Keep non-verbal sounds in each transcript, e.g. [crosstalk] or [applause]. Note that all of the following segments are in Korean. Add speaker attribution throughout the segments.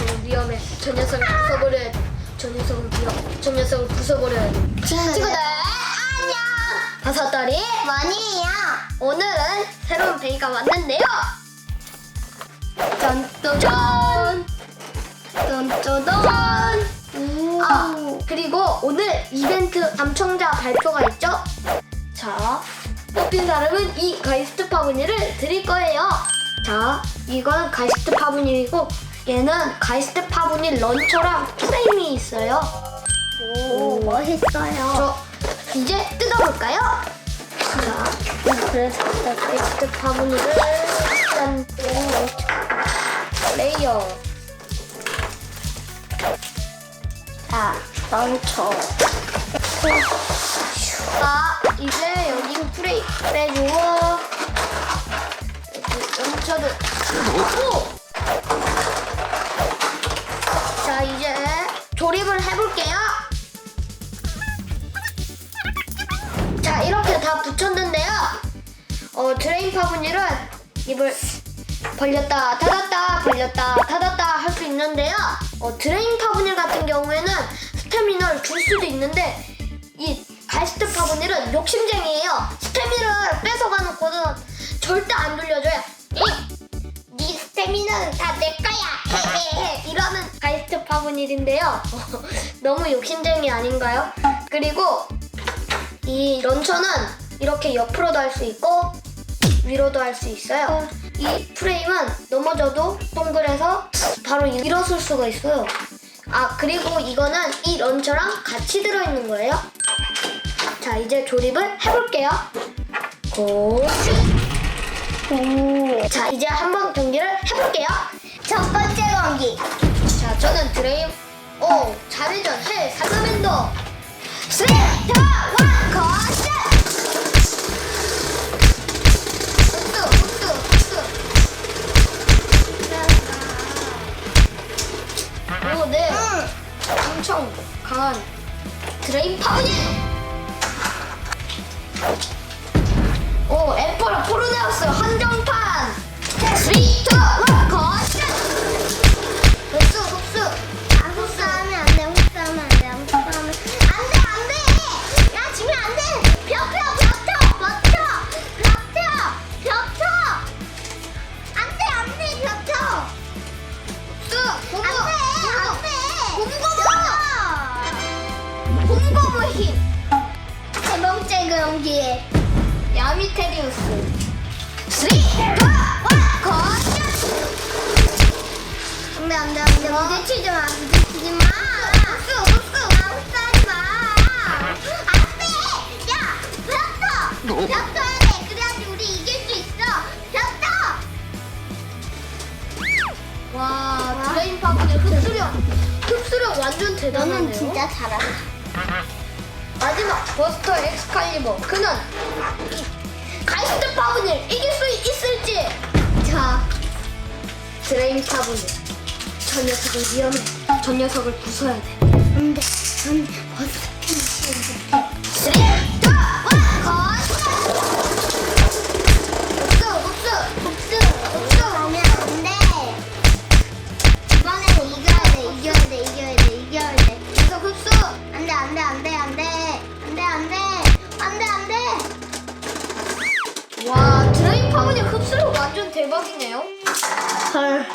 Speaker 1: 녀석은 위험해. 저 녀석을 부숴버려야 돼. 저 녀석은 위험. 저 녀석을 부숴버려야 돼.
Speaker 2: 친구들 안녕
Speaker 1: 다섯 달이
Speaker 2: 원이에요
Speaker 1: 오늘은 새로운 베이가 왔는데요. 짠짜잔. 짠짜잔. 아, 그리고 오늘 이벤트 감청자 발표가 있죠? 자, 뽑힌 사람은 이 가이스트 파브니를 드릴 거예요. 자, 이건 가이스트 파브니이고 얘는 가이스트 파브니 런처랑 프레임이 있어요.
Speaker 2: 오 멋있어요
Speaker 1: 저 이제 뜯어볼까요? 자, 그래서 일단 가이스트 파브니를 일단 레이어.
Speaker 2: 자 런처
Speaker 1: 자, 이제 여기 프레이 빼주고 여기 런처를 오! 어, 드레인 파브닐은 입을 벌렸다 닫았다 벌렸다 닫았다 할 수 있는데요. 어, 드레인 파브닐 같은 경우에는 스태미너를 줄 수도 있는데 이 가이스트 파브닐은 욕심쟁이에요. 스태미너를 뺏어가 놓고는 절대 안 돌려줘요. 네 스태미너는 다 내 거야. 헤헤헤. 이러는 가이스트 파브닐인데요. [laughs] 너무 욕심쟁이 아닌가요? 그리고 이 런처는 이렇게 옆으로도 할 수 있고 위로도 할 수 있어요. 이 프레임은 넘어져도 동글해서 바로 일어설 수가 있어요. 아 그리고 이거는 이 런처랑 같이 들어있는 거예요. 자 이제 조립을 해볼게요. 고. 자 이제 한번 경기를 해볼게요.
Speaker 2: 첫 번째 경기
Speaker 1: 자 저는 드레임 오 자회전 헬 사그맨더
Speaker 2: 스리트 원 거스
Speaker 1: 드레인 파운이
Speaker 2: 힘세 번째 경기.
Speaker 1: 야미테리우스
Speaker 2: 3, 2, 1, 거스! 안 돼, 안 돼, 안 돼. 부딪히지 마, 부딪히지 마! 흡수! 아, 흡수하지 마! 안 돼! 야! 벽 펴! 벽 펴야 돼! 그래야지 우리 이길 수 있어! 벽 펴!
Speaker 1: 와 드레인 파브니 흡수력 흡수력 완전 대단하네요
Speaker 2: 너는 진짜 잘한다.
Speaker 1: 마지막 버스터 엑스칼리버. 그는 이 가이스트 파브니를 이길 수 있을지. 자 드레인 파브니 저 녀석은 위험해. 저 녀석을 부숴야 돼.
Speaker 2: 안 돼, 안 돼. 벌써 피니시했어.
Speaker 1: 와 드레인 파브니 흡수력 완전 대박이네요
Speaker 2: 헐.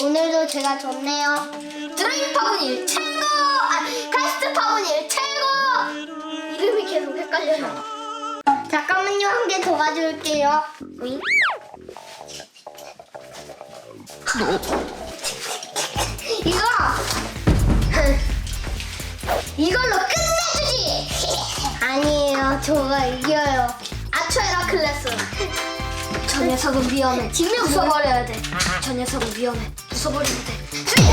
Speaker 2: 오늘도 제가 졌네요.
Speaker 1: 드레인 파브니 최고 아 가이스트 파브니 최고 이름이 계속 헷갈려요
Speaker 2: 잠깐만요, 한개 도와줄게요.
Speaker 1: 오잉? [laughs] 이거 [laughs] 이걸로
Speaker 2: 아니에요, 저가 이겨요.
Speaker 1: 아초에라 클래스. 저 녀석은 위험해. 부숴버려야 돼 저 녀석은 위험해. 부숴버리면 돼. 쓰리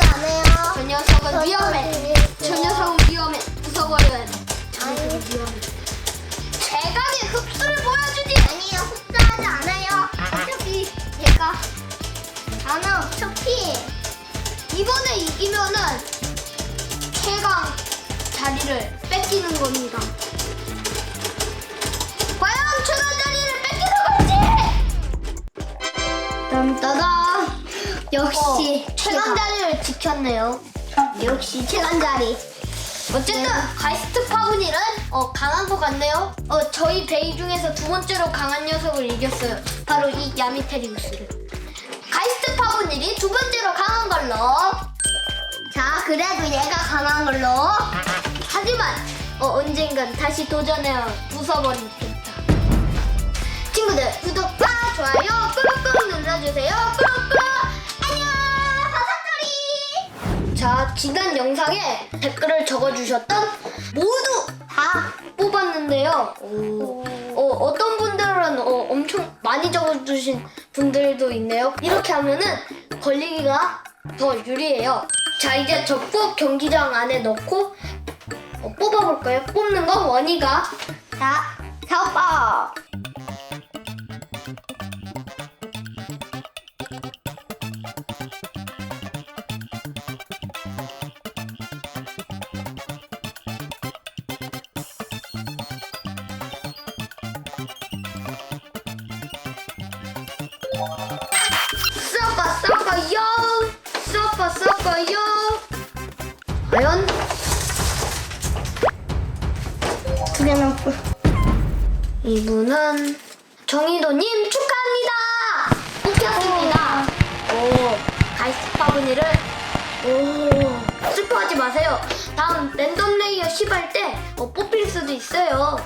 Speaker 2: 안 해요.
Speaker 1: 저 녀석은 위험해. 저 녀석은 위험해. 부숴버려야 돼저
Speaker 2: 아니.
Speaker 1: 녀석은 위험해. 대각의 흡수를 보여주지.
Speaker 2: 아니에요, 복수하지 않아요. 어차피 얘가 나는 어차피
Speaker 1: 이번에 이기면은 자리를 뺏기는 겁니다. 과연 추가 자리를 뺏기는 건지? 딴따다.
Speaker 2: 역시
Speaker 1: 어, 최강 자리를 지켰네요.
Speaker 2: 역시 최강 자리.
Speaker 1: 어쨌든 네. 가이스트 파브닐은 어, 강한 것 같네요. 어, 저희 베이 중에서 두 번째로 강한 녀석을 이겼어요. 바로 이 야미테리우스를. 가이스트 파브닐이 두 번째로 강한 걸로.
Speaker 2: 자, 그래도 얘가 강한 걸로.
Speaker 1: 하지만 어, 언젠간 다시 도전해 부숴버리겠다. 친구들 구독과 좋아요 꾹꾹 눌러주세요. 꾹꾹 안녕
Speaker 2: 버섯돌이.
Speaker 1: 자 지난 영상에 댓글을 적어주셨던 모두
Speaker 2: 다.
Speaker 1: 뽑았는데요. 어, 어떤 분들은 어, 엄청 많이 적어주신 분들도 있네요. 이렇게 하면은 걸리기가 더 유리해요. 자 이제 적국 경기장 안에 넣고 어, 뽑아볼까요? 뽑는 건 원이가
Speaker 2: 자, 자 오빠.
Speaker 1: 섞어 섞어요 섞어 섞어요 과연
Speaker 2: 두 개는 뿔.
Speaker 1: 이분은 정희도님 축하합니다. 뽑혔습니다. 오 가이스 파브니를. 오 슬퍼하지 마세요. 다음 랜덤 레이어 10할 때 어, 뽑힐 수도 있어요